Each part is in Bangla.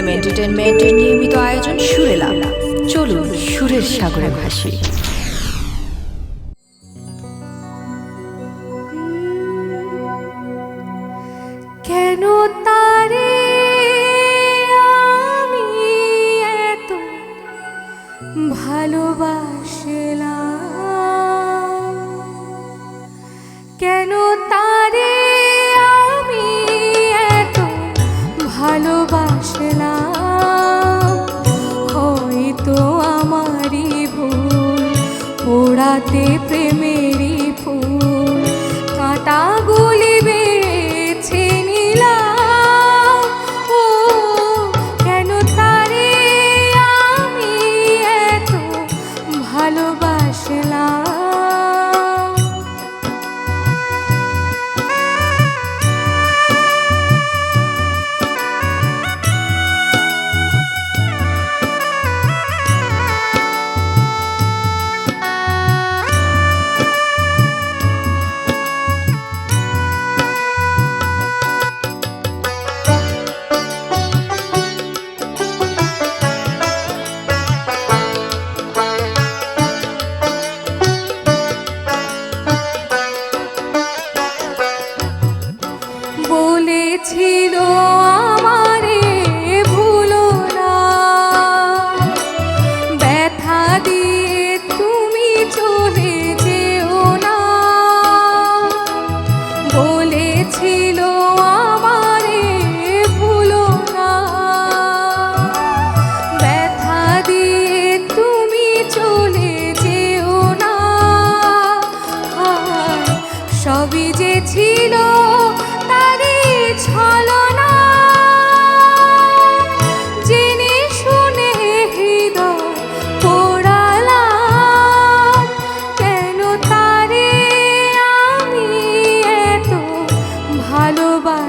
এম এন্টারটেনমেন্টের নিয়মিত আয়োজন সুরেলা চলুন সুরের সাগরে ভাসি। কেন তা জোড়াতে প্রেমেরই ফুল। ছিল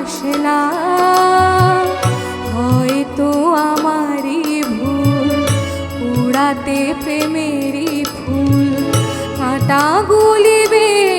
আসে না। হয়তো আমারই ভুল পুরাতে প্রেমেরই ফুল কাঁটাগুলি বের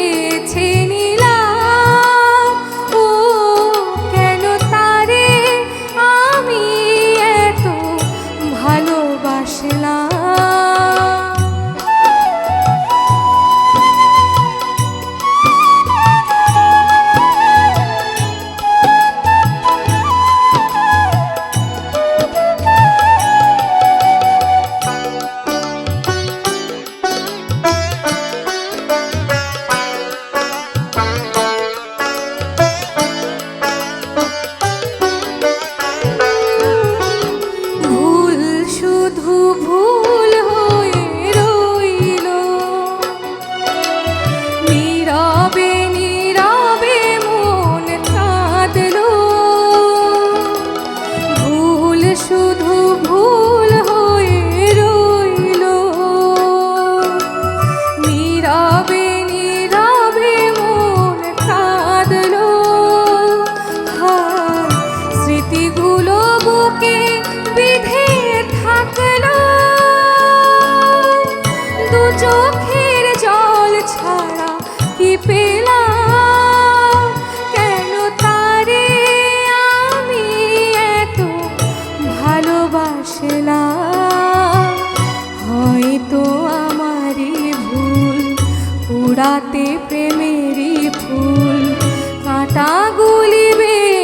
bu. তো আমারি ভুল। উড়াতে প্রেমেরই ফুল। কাঁটাগুলি বের